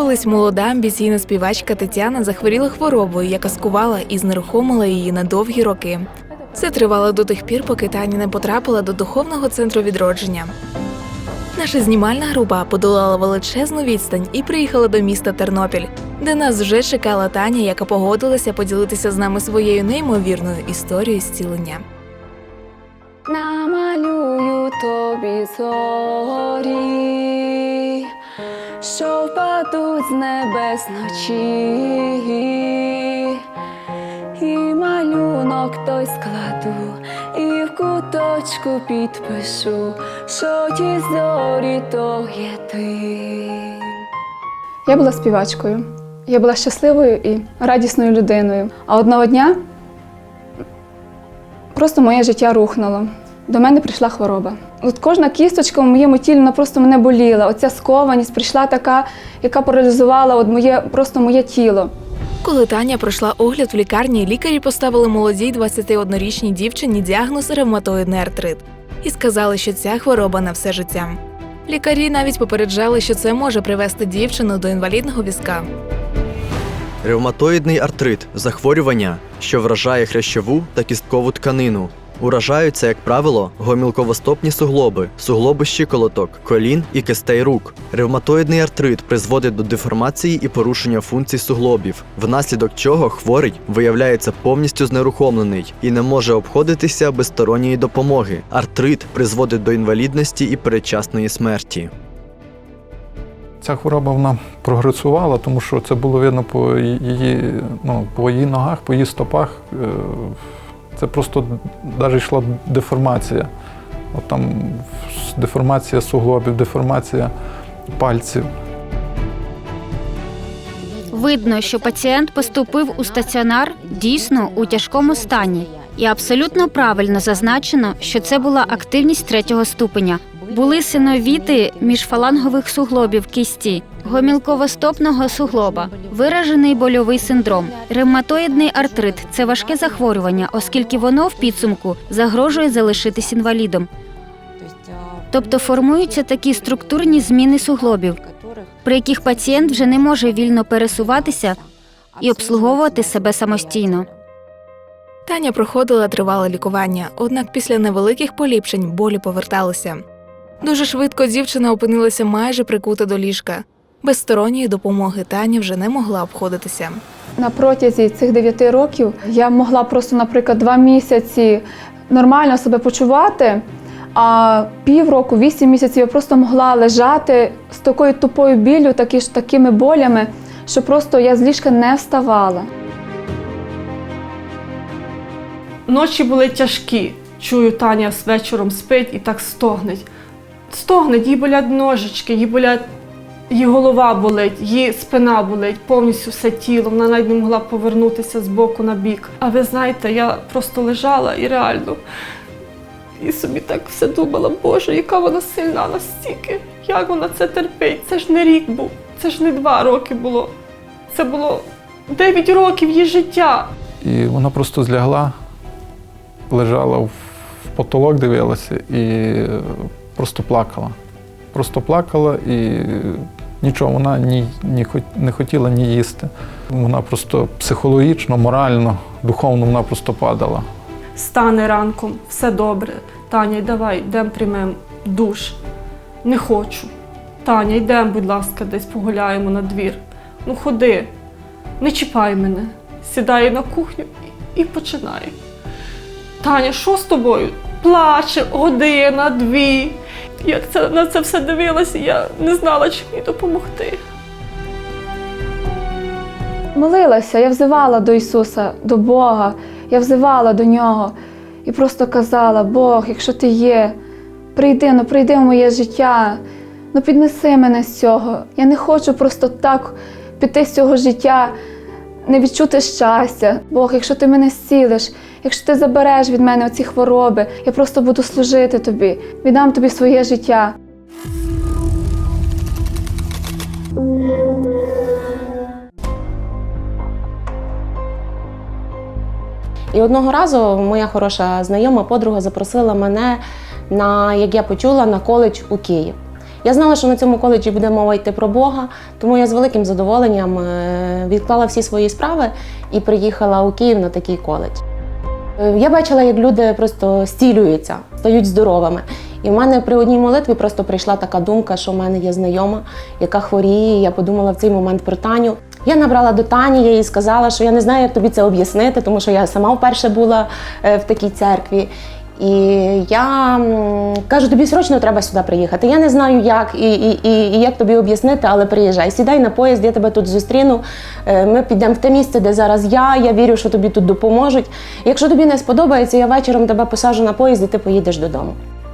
Колись молода амбіційна співачка Тетяна захворіла хворобою, яка скувала і знерухомила її на довгі роки. Це тривало до тих пір, поки Таня не потрапила до духовного центру відродження. Наша знімальна група подолала величезну відстань і приїхала до міста Тернопіль, де нас вже чекала Таня, яка погодилася поділитися з нами своєю неймовірною історією зцілення. Намалюю тобі зорі, що впадуть з небес вночі, і малюнок той складу, і в куточку підпишу, що ті зорі то є ти. Я була співачкою. Я була щасливою і радісною людиною. А одного дня просто моє життя рухнуло. До мене прийшла хвороба. От кожна кісточка в моєму тілі вона просто мене боліла. Оця скованість прийшла така, яка паралізувала от моє, просто моє тіло. Коли Таня пройшла огляд в лікарні, лікарі поставили молодій 21-річній дівчині діагноз ревматоїдний артрит і сказали, що ця хвороба на все життя. Лікарі навіть попереджали, що це може привести дівчину до інвалідного візка. Ревматоїдний артрит захворювання, що вражає хрящову та кісткову тканину. Уражаються, як правило, гомілковостопні суглоби, суглоби щиколоток, колін і кистей рук. Ревматоїдний артрит призводить до деформації і порушення функцій суглобів, внаслідок чого хворий виявляється повністю знерухомлений і не може обходитися без сторонньої допомоги. Артрит призводить до інвалідності і передчасної смерті. Ця хвороба вона прогресувала, тому що це було видно по її, ну, по її ногах, по її стопах. Це просто навіть йшла деформація. От там деформація суглобів, деформація пальців. Видно, що пацієнт поступив у стаціонар дійсно у тяжкому стані, і абсолютно правильно зазначено, що це була активність третього ступеня. Були синовіти міжфалангових суглобів кісті, гомілковостопного суглоба, виражений больовий синдром. Ревматоїдний артрит це важке захворювання, оскільки воно в підсумку загрожує залишитись інвалідом. Тобто формуються такі структурні зміни суглобів, при яких пацієнт вже не може вільно пересуватися і обслуговувати себе самостійно. Таня проходила тривале лікування, однак після невеликих поліпшень болі поверталися. Дуже швидко дівчина опинилася майже прикута до ліжка. Без сторонньої допомоги Таня вже не могла обходитися. На протязі цих 9 років я могла просто, наприклад, два місяці нормально себе почувати, а півроку, вісім місяців я просто могла лежати з такою тупою біллю, такі ж такими болями, що просто я з ліжка не вставала. Ночі були тяжкі. Чую, Таня з вечором спить і так стогнеть. Стогнеть, їй болять ножички, їй болять, її голова болить, її спина болить, повністю все тіло. Вона навіть не могла повернутися з боку на бік. А ви знаєте, я просто лежала і реально і собі так все думала, Боже, яка вона сильна настільки, як вона це терпить. Це ж не рік був, це ж не два роки було. Це було 9 років її життя. І вона просто злягла, лежала в потолок, дивилася і е, просто плакала. Просто плакала і нічого, вона ні, ні, не хотіла ні їсти. Вона просто психологічно, морально, духовно вона просто падала. Стане ранком, все добре. Таня, давай, йдемо приймемо душ. Не хочу. Таня, йдемо, будь ласка, десь погуляємо на двір. Ну ходи, не чіпай мене. Сідає на кухню і, починає. Таня, що з тобою? Плаче година, дві. Я це, на це все дивилася, я не знала, чим їй допомогти. Молилася, я взивала до Ісуса, до Бога, я взивала до Нього і просто казала: Бог, якщо ти є, прийди, ну прийди в моє життя, ну піднеси мене з цього. Я не хочу просто так піти з цього життя, не відчути щастя. Бог, якщо ти мене зцілиш, якщо ти забереш від мене оці хвороби, я просто буду служити тобі, віддам тобі своє життя. І одного разу моя хороша знайома подруга запросила мене на, як я почула, на коледж у Київ. Я знала, що на цьому коледжі буде мова йти про Бога, тому я з великим задоволенням е, відклала всі свої справи і приїхала у Київ на такий коледж. Е, Я бачила, як люди просто стілюються, стають здоровими. І в мене при одній молитві просто прийшла така думка, що в мене є знайома, яка хворіє. Я подумала в цей момент про Таню. Я набрала до Тані, я їй сказала, що я не знаю, як тобі це об'яснити, тому що я сама вперше була е, в такій церкві. І я кажу, тобі срочно треба сюди приїхати. Я не знаю, як і, і, і, і як тобі об'яснити, але приїжджай. Сідай на поїзд, я тебе тут зустріну. Е, Ми підемо в те місце, де зараз я. Я вірю, що тобі тут допоможуть. Якщо тобі не сподобається, я вечором тебе посаджу на поїзд і ти поїдеш додому.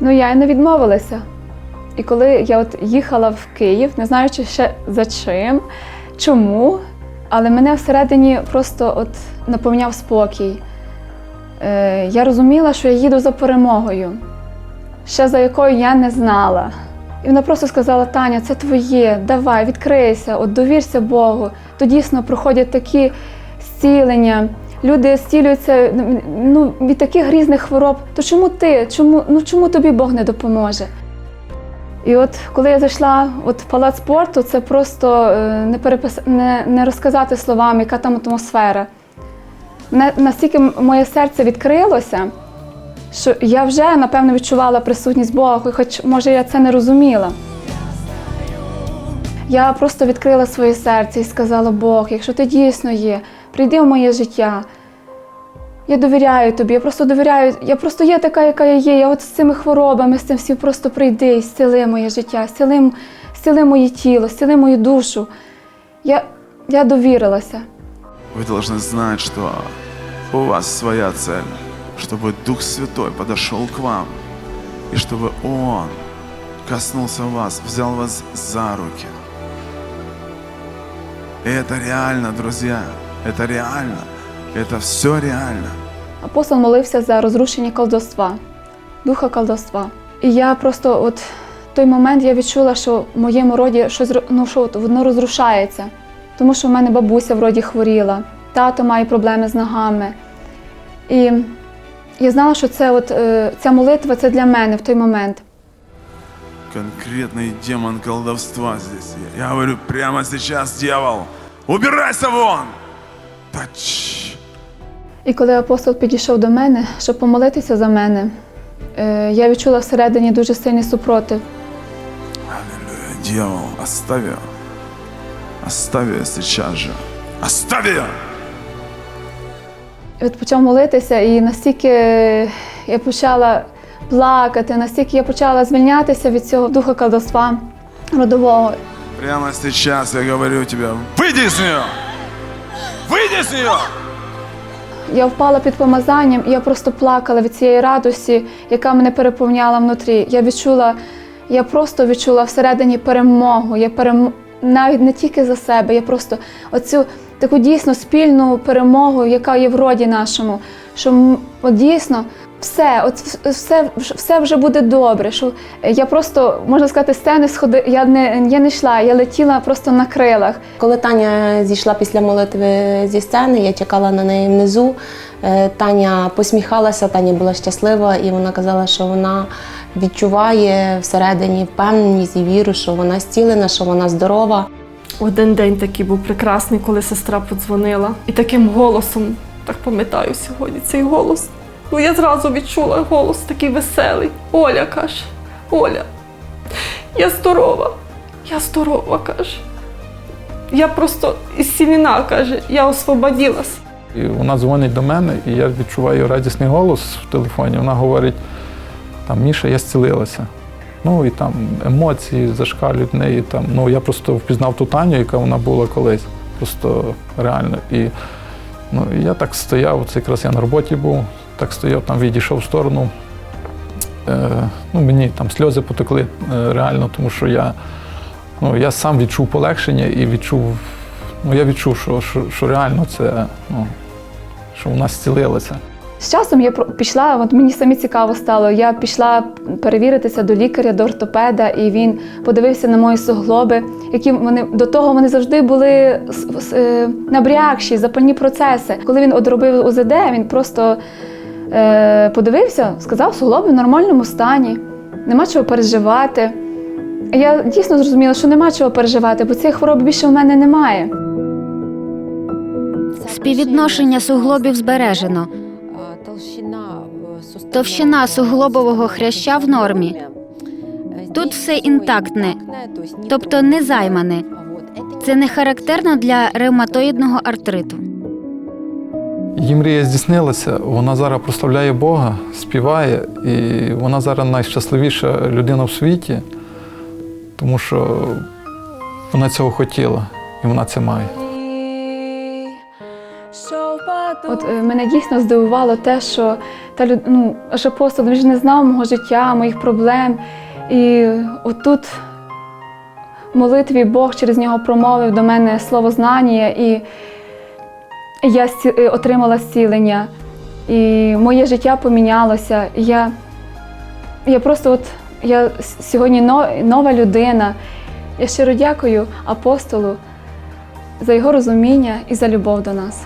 Ну я й не відмовилася. І коли я от їхала в Київ, не знаючи ще за чим, чому, але мене всередині просто от наповняв спокій. Е, я розуміла, що я їду за перемогою, ще за якою я не знала. І вона просто сказала: Таня, це твоє, давай, відкрийся, от довірся Богу. То дійсно проходять такі зцілення. Люди зцілюються ну, від таких різних хвороб. То чому ти? Чому, ну, чому тобі Бог не допоможе? І от коли я зайшла от в палац спорту, це просто е, не, перепис... не, не розказати словами, яка там атмосфера. Настільки моє серце відкрилося, що я вже напевно відчувала присутність Бога, хоч може я це не розуміла. Я просто відкрила своє серце і сказала: Бог, якщо ти дійсно є, прийди в моє життя. Я довіряю тобі, я просто довіряю, я просто є така, яка я є. Я от з цими хворобами, з цим всім просто прийди і зціли моє життя, зціли, зціли моє тіло, зціли мою душу. Я, я довірилася. Вы должны знать, что у вас своя цель, чтобы Дух Святой подошел к вам, и чтобы Он коснулся вас, взял вас за руки. И это реально, друзья, это реально, это все реально. Апостол молився за розрушення колдовства, духа колдовства. І я просто, от в той момент я відчула, що в моєму роді щось ро- ну, що от воно розрушається. Тому що в мене бабуся в роді хворіла, тато має проблеми з ногами. І я знала, що це от, е, ця молитва це для мене в той момент. Конкретный демон колдовства здесь. Я говорю, прямо сейчас, дьявол, убирайся вон! Тач! І коли апостол підійшов до мене, щоб помолитися за мене, е, я відчула всередині дуже сильний супротив. Аллилуйя, дьявол, оставь ее. Оставь ее сейчас же. Оставь ее! От почав молитися, і настільки я почала плакати, настільки я почала звільнятися від цього духа колдовства родового. Прямо сейчас я говорю тебе, выйди из нее! Выйди из нее! Я впала під помазанням, і я просто плакала від цієї радості, яка мене переповняла внутрі. Я відчула, я просто відчула всередині перемогу. Я перем... навіть не тільки за себе, я просто оцю таку дійсно спільну перемогу, яка є в роді нашому. Що от дійсно все, от все, все вже буде добре. Що я просто можна сказати, з сцени сходи. Я не я не йшла, я летіла просто на крилах. Коли Таня зійшла після молитви зі сцени, я чекала на неї внизу. Е, Таня посміхалася, Таня була щаслива, і вона казала, що вона відчуває всередині впевненість і віру, що вона зцілена, що вона здорова. Один день такий був прекрасний, коли сестра подзвонила. І таким голосом, так пам'ятаю сьогодні цей голос. Ну я зразу відчула голос такий веселий. Оля каже, Оля, я здорова, я здорова, каже. Я просто із сіміна, каже, я освободилась. І вона дзвонить до мене, і я відчуваю радісний голос в телефоні. Вона говорить: там Міша, я зцілилася. Ну і там емоції зашкалюють в неї. Там, ну, я просто впізнав ту Таню, яка вона була колись. Просто реально. І ну, я так стояв, це якраз я на роботі був, так стояв, там відійшов в сторону. Е, ну, мені там сльози потекли е, реально, тому що я, ну, я сам відчув полегшення і відчув, ну, я відчув, що, що, що реально це, ну, що вона зцілилася. З часом я пішла, от мені самі цікаво стало. Я пішла перевіритися до лікаря, до ортопеда, і він подивився на мої суглоби, які вони до того вони завжди були е, набрякші, запальні процеси. Коли він одробив УЗД, він просто е, подивився, сказав, суглоби в нормальному стані, нема чого переживати. я дійсно зрозуміла, що нема чого переживати, бо цієї хвороби більше в мене немає. Співвідношення суглобів збережено. Товщина суглобового хряща в нормі. Тут все інтактне, тобто не займане. Це не характерно для ревматоїдного артриту. Її мрія здійснилася. Вона зараз прославляє Бога, співає, і вона зараз найщасливіша людина в світі, тому що вона цього хотіла і вона це має. От е, мене дійсно здивувало те, що та люд... ну, аж апостол він ж не знав мого життя, моїх проблем. І отут в молитві Бог через нього промовив до мене слово знання, і я е, отримала зцілення. І моє життя помінялося. Я, я просто от я сьогодні нова людина. Я щиро дякую апостолу за його розуміння і за любов до нас.